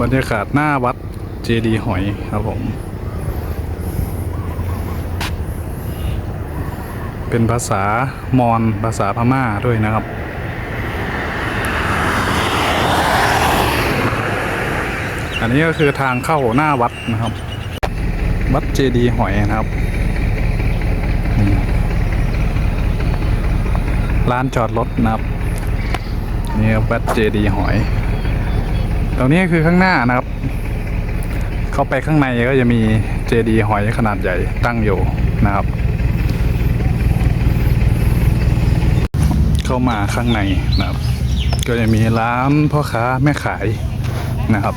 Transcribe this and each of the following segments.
บรรยากาศหน้าวัดเจดีหอยครับผม เป็นภาษามอญภาษาพม่าด้วยนะครับอันนี้ก็คือทางเข้าหน้าวัดนะครับ วัดเจดีหอยนะครับอืมร้านจอดรถนะครับ นี่ครับวัดเจดีหอย ตรงนี้คือข้างหน้านะครับ เข้าไปข้างในก็จะมีเจดีย์หอยขนาดใหญ่ตั้งอยู่นะครับ เข้ามาข้างในนะครับ ก็จะมีร้านพ่อค้าแม่ขายนะครับ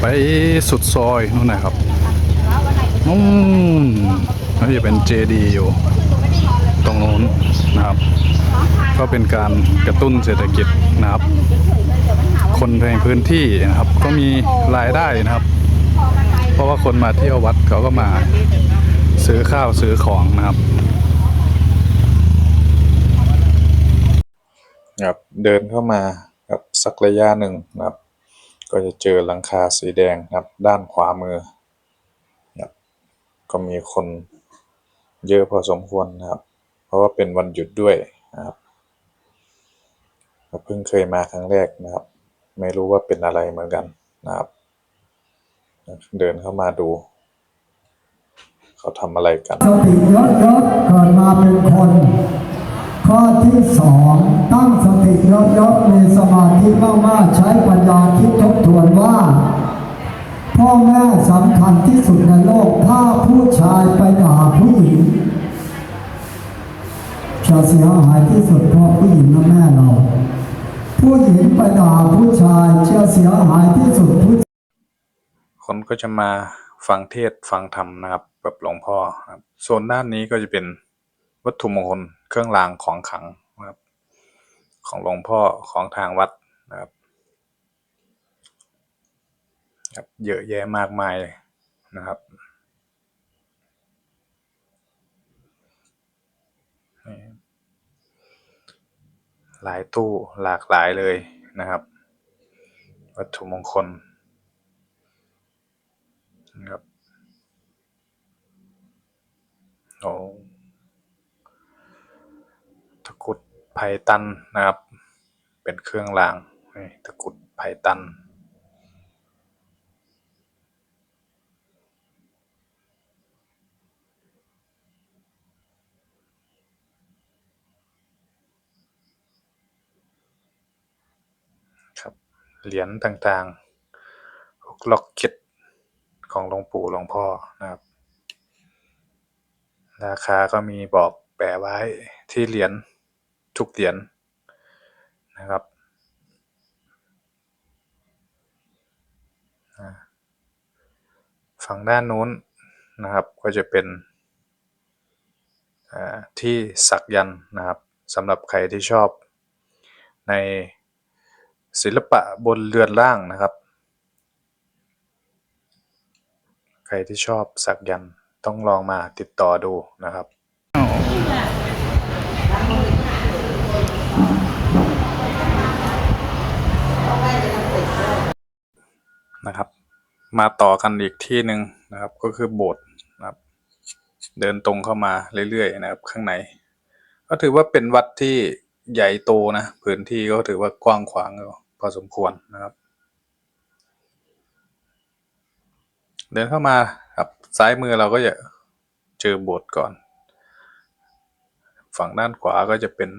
ไปสุดซอยนู่นนะครับนู่นก็จะเป็นเจดีอยู่ โน้นนะครับ ก็เป็นการกระตุ้นเศรษฐกิจนะครับ คนในพื้นที่นะครับ ก็มีรายได้นะครับ เพราะว่าคนมาเที่ยววัดเขาก็มาซื้อข้าวซื้อของนะครับครับเดินเข้ามาครับสักระยะหนึ่งนะครับ ก็จะเจอหลังคาสีแดงครับ ด้านขวามือครับก็มีคนเยอะพอสมควรนะครับ เพราะว่าเป็นวันหยุดด้วยนะครับเพิ่งเคยมาครั้งแรกนะครับ ไม่รู้ว่าเป็นอะไรเหมือนกันนะครับ เดินเข้ามาดู เขาทำอะไรกันสติเยอะๆเกิดมาเป็นคน ข้อที่สองตั้งสติเยอะๆมีสมาธิมากๆใช้ปัญญาคิดทบทวนว่าพ่อแม่สำคัญที่สุดในโลก ถ้าผู้ชายไปด่าผู้หญิง จะเสียหายที่สุดเพราะผู้หญิงนะแม่เรา ผู้หญิงไปด่าผู้ชายจะเสียหายที่สุดผู้คนก็จะมาฟังเทศฟังธรรมนะครับแบบหลวงพ่อครับโซนด้านนี้ก็จะเป็นวัตถุมงคลเครื่องรางของขลังนะครับ ของหลวงพ่อของทางวัดนะครับครับเยอะแยะมากมายนะครับ หลายตู้หลากหลายเลยนะครับ วัตถุมงคลนะครับโอ้ตะกุดไผ่ตันนะครับ เป็นเครื่องรางนี่ตะกุดไผ่ตัน ครับ เหรียญต่างๆพวกล็อกเก็ตของหลวงปู่หลวงพ่อนะครับ ราคาก็มีบอกแปะไว้ที่เหรียญทุกเหรียญนะครับฝั่งด้านนู้นนะครับก็จะเป็นที่สักยันนะครับสำหรับใครที่ชอบใน ศิลปะบนเรือนร่างนะครับ ใครที่ชอบสักยันต้องลองมาติดต่อดูนะครับนะครับ มาต่อกันอีกที่หนึ่งนะครับก็คือโบสถ์นะครับ เดินตรงเข้ามาเรื่อยๆนะครับ ข้างใน ก็ถือว่าเป็นวัดที่ ใหญ่โตนะพื้นที่ก็ถือว่ากว้างขวางพอสมควรนะครับ เดินเข้ามาครับซ้ายมือเราก็จะเจอโบสถ์ก่อน ฝั่งด้านขวาก็จะเป็น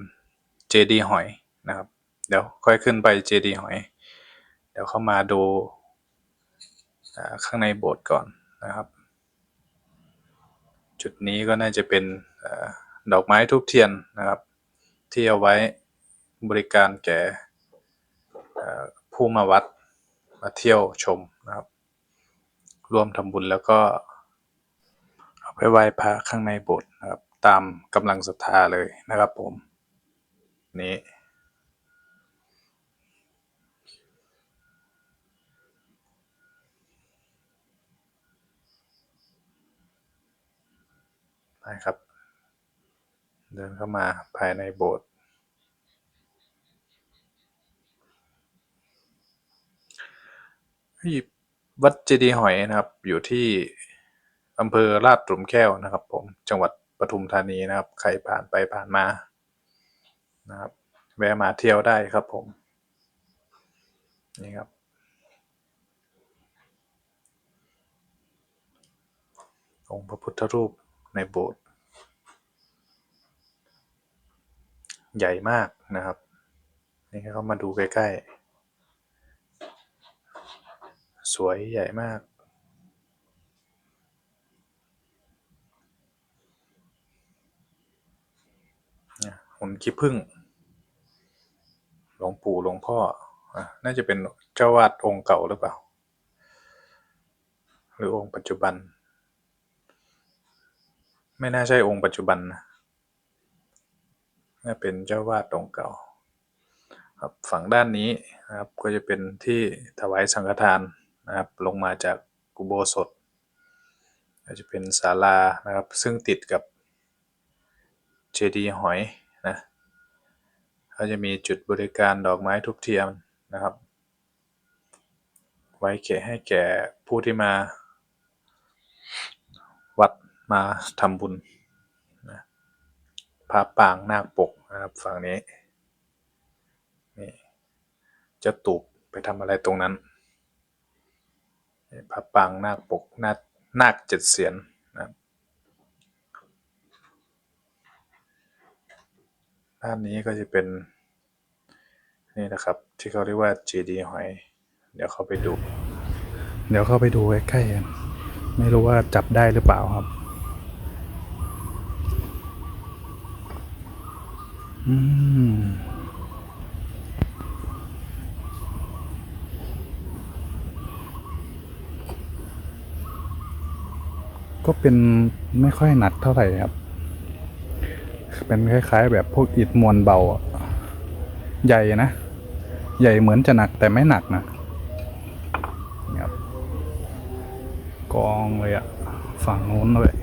เจดีหอยนะครับ เดี๋ยวค่อยขึ้นไปเจดีหอย เดี๋ยวเข้ามาดูข้างในโบสถ์ก่อนนะครับ จุดนี้ก็น่าจะเป็นอดอกไม้ทูบเทียนนะครับ ที่เอาไว้บริการแก่ผู้มาวัดมาเที่ยวชมนะครับ ร่วมทำบุญแล้วก็เอาไปไหว้พระข้างในโบสถ์นะครับ ตามกำลังศรัทธาเลยนะครับผม นี้นะครับ เดินเข้ามาภายในโบสถ์วัดเจดีหอยนะครับ อยู่ที่อำเภอลาดตรุมแก้วนะครับ ผมจังหวัดปทุมธานีนะครับ ใครผ่านไปผ่านมานะครับแวะมาเที่ยวได้ครับผม นี่ครับ องค์พระพุทธรูปในโบสถ์ ใหญ่มากนะครับ นี่ก็มาดูใกล้ๆ สวยใหญ่มากนี่ยหุ่นขี้ผึ้งหลวงปู่หลวงพ่อ น่าจะเป็นเจ้าวาดองค์เก่าหรือเปล่า หรือองค์ปัจจุบัน ไม่น่าใช่องค์ปัจจุบันนะ น่าเป็นเจ้าวาดองค์เก่าครับฝั่งด้านนี้นะครับก็จะเป็นที่ถวายสังฆทานนะครับลงมาจากกุโบสถก็จะเป็นศาลานะครับซึ่งติดกับเจดีย์หอยนะเขาจะมีจุดบริการดอกไม้ทุกเทียมนะครับ ไว้แก่ให้แก่ผู้ที่มาวัดมาทำบุญ พระปางนาคปกนะครับฝั่งนี้นี่เจะตูบไปทำอะไรตรงนั้นพระปางนาคปกนาคนาคเจ็ดเสียนนะครับด้านนี้ก็จะเป็นนี่นะครับที่เขาเรียกว่าเจดีหอย เดี๋ยวเขาไปดู เดี๋ยวเข้าไปดูใกล้ๆกันไม่รู้ว่าจับได้หรือเปล่าครับ อืม ก็เป็นไม่ค่อยหนักเท่าไหร่ครับ เป็นคล้ายๆ แบบพวกอิฐมวลเบา ใหญ่นะ ใหญ่เหมือนจะหนักแต่ไม่หนักนะนะครับกองเลยอะฝั่งนู้นเลย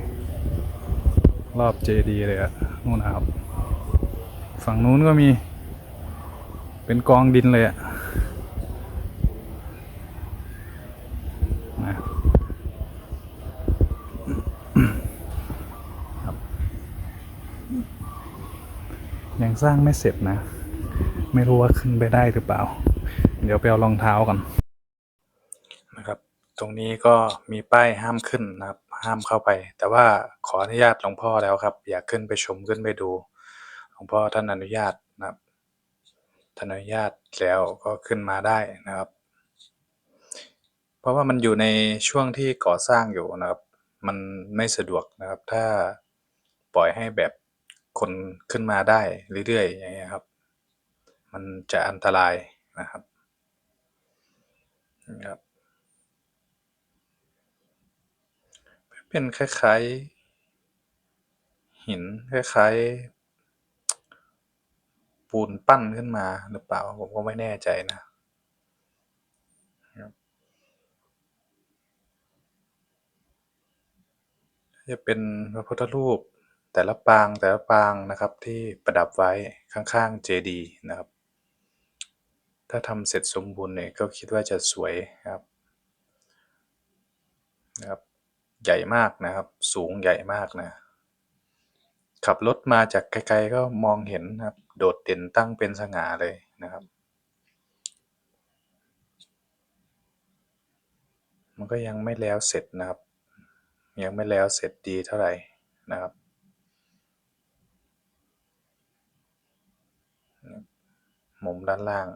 รอบเจดีเลยอะนู่นนะครับ ฝั่งนู้นก็มี เป็นกองดินเลยอะนะยังสร้างไม่เสร็จนะ ไม่รู้ว่าขึ้นไปได้หรือเปล่า เดี๋ยวไปเอารองเท้าก่อนนะครับ ตรงนี้ก็มีป้ายห้ามขึ้นนะครับ ห้ามเข้าไป แต่ว่าขออนุญาตหลวงพ่อแล้วครับ อยากขึ้นไปชมขึ้นไปดู ลวงพ่อท่านอนุญาตนะครับ ท่านอนุญาตแล้วก็ขึ้นมาได้นะครับ เพราะว่ามันอยู่ในช่วงที่ก่อสร้างอยู่นะครับ มันไม่สะดวกนะครับ ถ้าปล่อยให้แบบคนขึ้นมาได้เรื่อยๆอย่างเงี้ยครับ มันจะอันตรายนะครับนะครับเป็นคล้ายๆหินคล้ายๆ ปูนปั้นขึ้นมาหรือเปล่า ผมก็ไม่แน่ใจนะจะเป็นพระพุทธรูปแต่ละปางแต่ละปางนะครับที่ประดับไว้ข้างๆเจดีนะครับ ถ้าทำเสร็จสมบูรณ์เนี่ยก็คิดว่าจะสวยครับนะครับ ใหญ่มากนะครับ สูงใหญ่มากนะ ขับรถมาจากไกลๆก็มองเห็นนะครับ โดดเด่นตั้งเป็นสง่าเลยนะครับ มันก็ยังไม่แล้วเสร็จนะครับ ยังไม่แล้วเสร็จดีเท่าไหร่นะครับมุมด้านล่าง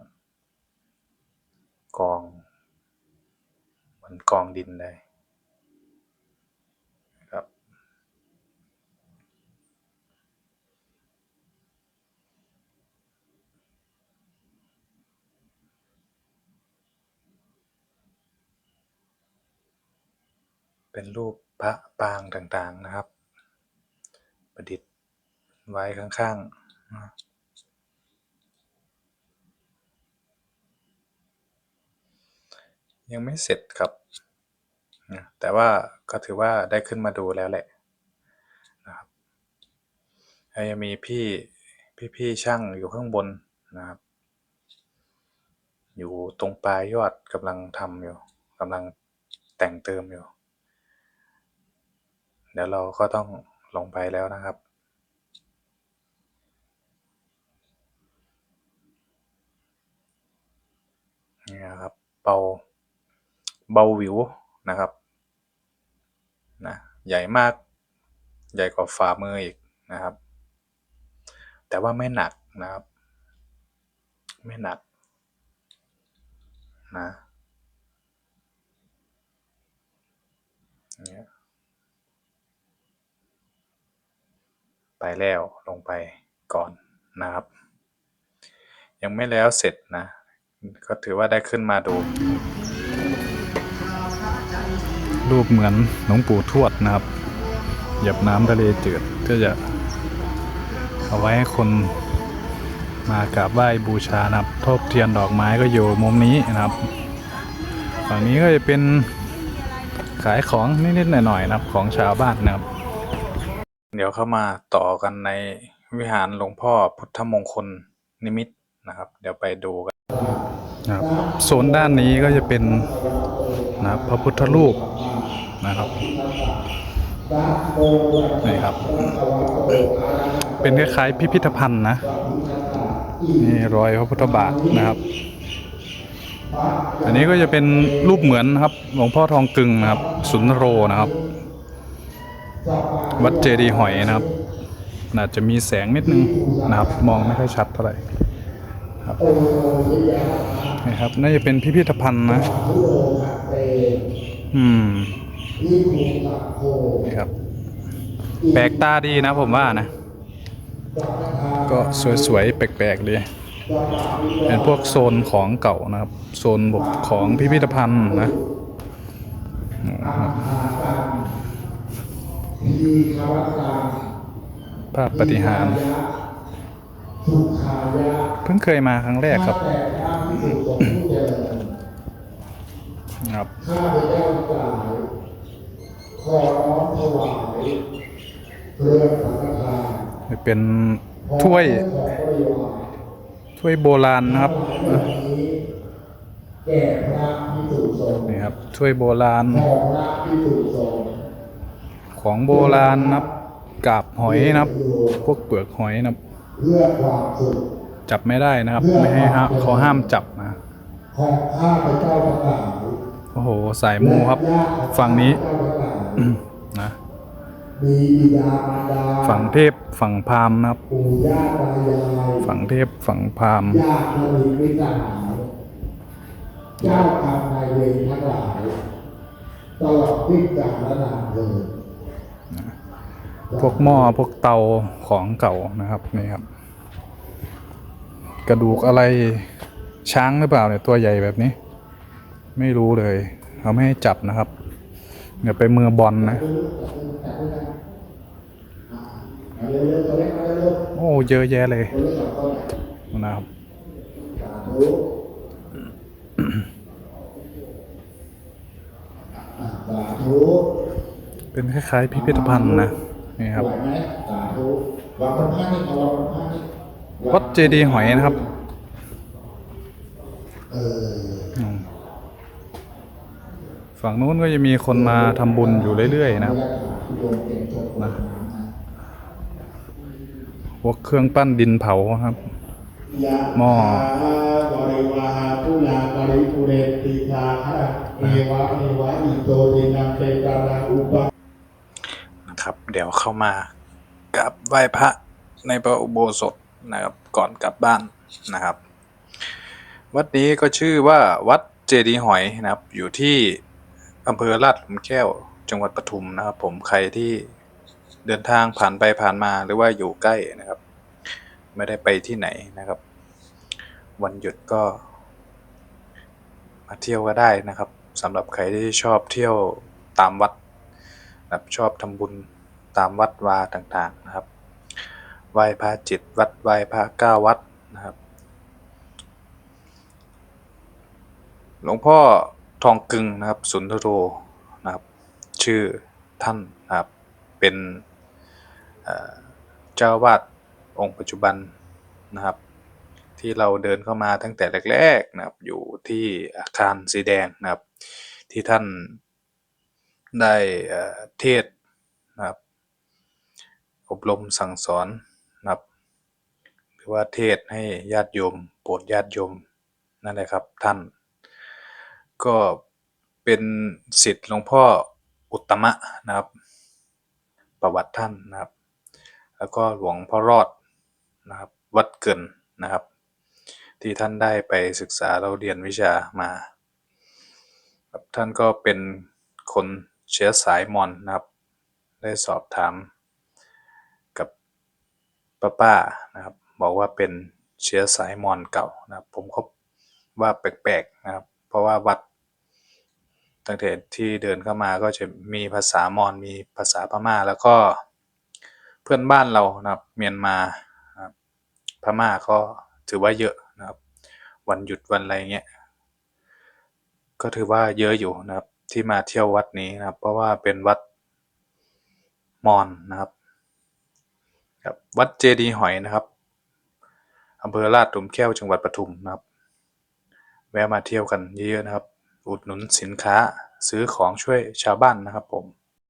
กอง เหมือนกองดินเลยนะครับ เป็นรูปพระปางต่างๆนะครับ ประดิษฐ์ไว้ข้างๆนะยังไม่เสร็จครับ แต่ว่าก็ถือว่าได้ขึ้นมาดูแล้วแหละนะครับแล้วยังมีพี่พี่ๆช่างอยู่ข้างบนนะครับ อยู่ตรงปลายยอดกำลังทำอยู่กำลังแต่งเติมอยู่ เดี๋ยวเราก็ต้องลงไปแล้วนะครับ นี่นะครับเบาเบาวิวนะครับนะใหญ่มากใหญ่กว่าฝ่ามืออีกนะครับ แต่ว่าไม่หนักนะครับ ไม่หนักนะเนี่ย ไปแล้วลงไปก่อนนะครับ ยังไม่แล้วเสร็จนะ ก็ถือว่าได้ขึ้นมาดู รูปเหมือนหลวงปู่ทวดนะครับ หยียบน้ำทะเลจืดก็จะเอาไว้ให้คนมากราบไหว้บูชานะครับทบเทียนดอกไม้ก็อยู่มุมนี้นะครับฝั่งนี้ก็จะเป็นขายของนิดๆหน่อยๆนะครับของชาวบ้านนะครับ เดี๋ยวเข้ามาต่อกันในวิหารหลวงพ่อพุทธมงคลนิมิตนะครับ เดี๋ยวไปดูกันนะครับโซนด้านนี้ก็จะเป็นนะรพระพุทธรูปนะครับนี่ครับ เป็นคล้ายๆพิพิธภัณฑ์นะนี่รอยพระพุทธบาทนะครับ อันนี้ก็จะเป็นรูปเหมือนนะครับหลวงพ่อทองกึงนะครับสุนทรโรนะครับ วัดเจดีย์หอยนะครับอาจจะมีแสงนิดนึงนะครับ มองไม่ค่อยชัดเท่าไหร่นี่ครับน่าจะเป็นพิพิธภัณฑ์นะ อืมครับ แปลกตาดีนะผมว่านะ ก็สวยๆ แปลกๆเลยเป็นพวกโซนของเก่านะครับ โซนบกของพิพิธภัณฑ์นะ อืมภาพปฏิหารย์เพิ่งเคยมาครั้งแรกครับครับข้าพเจ้าจ่ายขอน้อมถวายเรือสังฆทานเป็นถ้วยของบริวารถ้วยโบราณนะครับนี้แก่พระพิสุสงฆ์นี่ครับถ้วยโบราณของพระพิสุสงฆ์ ของโบราณนะครับกาบหอยนะครับ พวกเปลือกหอยนะครับ จับไม่ได้นะครับ ไม่ให้เขาห้ามจับนะโอ้โหสายมูครับ ฝั่งนี้นะฝั่งเทพฝั่งพามนะครับ ฝั่งเทพฝั่งพามเจ้ากรรมนายเวรทั้งหลายตลอดทิ้งกาลนานเถิด พวกหม้อพวกเตาของเก่านะครับนี่ครับ กระดูกอะไรช้างหรือเปล่าเนี่ยตัวใหญ่แบบนี้ ไม่รู้เลยเขาไม่ให้จับนะครับเดี๋ยวไปมือบอลนะ โอ้เยอะแยะเลยนะครับเป็นคล้ายๆพิพิธภัณฑ์นะ นี่ครับไหวไหมสาธุวางบนผ้านี่เอาวางบนผ้านี่วัดเจดีย์หอยนะครับเอออืมฝั่งนู้นก็จะมีคนมาทำบุญอยู่เรื่อยๆนะครับโยมเก่งจบนะพวกเครื่องปั้นดินเผาครับยะหม้อ บริวาหาปุลาบริปุ เดี๋ยวเข้ามากราบไหว้พระในพระอุโบสถนะครับก่อนกลับบ้านนะครับ วัดนี้ก็ชื่อว่าวัดเจดีหอยนะครับ อยู่ที่อำเภอลาดหลุมแก้วจังหวัดปทุมนะครับ ผมใครที่เดินทางผ่านไปผ่านมาหรือว่าอยู่ใกล้นะครับ ไม่ได้ไปที่ไหนนะครับ วันหยุดก็มาเที่ยวก็ได้นะครับสำหรับใครที่ชอบเที่ยวตามวัดแบบชอบทำบุญ ตามวัดวาต่างๆนะครับไหว้พระจิตวัดไหว้พระเก้าวัดนะครับ หลวงพ่อทองกึงนะครับสุนทรโรนะครับชื่อท่านนะครับเป็นเจ้าวาดองค์ปัจจุบันนะครับ ที่เราเดินเข้ามาตั้งแต่แรกๆนะครับอยู่ที่อาคารสีแดงนะครับที่ท่านได้เทศ อบรมสั่งสอนนะครับหรือว่าเทศให้ญาติโยม โปรดญาติโยมนั่นแหละครับท่าน ก็เป็นสิทธิ์หลวงพ่ออุตตมะนะครับ ประวัติท่านนะครับ แล้วก็หลวงพ่อรอดนะครับ วัดเกินนะครับ ที่ท่านได้ไปศึกษาเราเรียนวิชามาท่านก็เป็นคนเชื้อสายมอญนะครับ ได้สอบถาม ป้าป้าๆนะครับ บอกว่าเป็นเชื้อสายมอญเก่านะครับ ผมก็ว่าแปลกๆนะครับ เพราะว่าวัดตั้งแต่ที่เดินเข้ามาก็จะมีภาษามอญมีภาษาพม่า แล้วก็เพื่อนบ้านเรานะครับเมียนมาพม่าก็ถือว่าเยอะนะครับ วันหยุดวันอะไรเงี้ยก็ถือว่าเยอะอยู่นะครับที่มาเที่ยววัดนี้นะครับ เพราะว่าเป็นวัดมอญนะครับ ครับวัดเจดีหอยนะครับอำเภอลาดหลุมแก้วจังหวัดปทุมนะครับ แวะมาเที่ยวกันเยอะๆนะครับ อุดหนุนสินค้าซื้อของช่วยชาวบ้านนะครับผม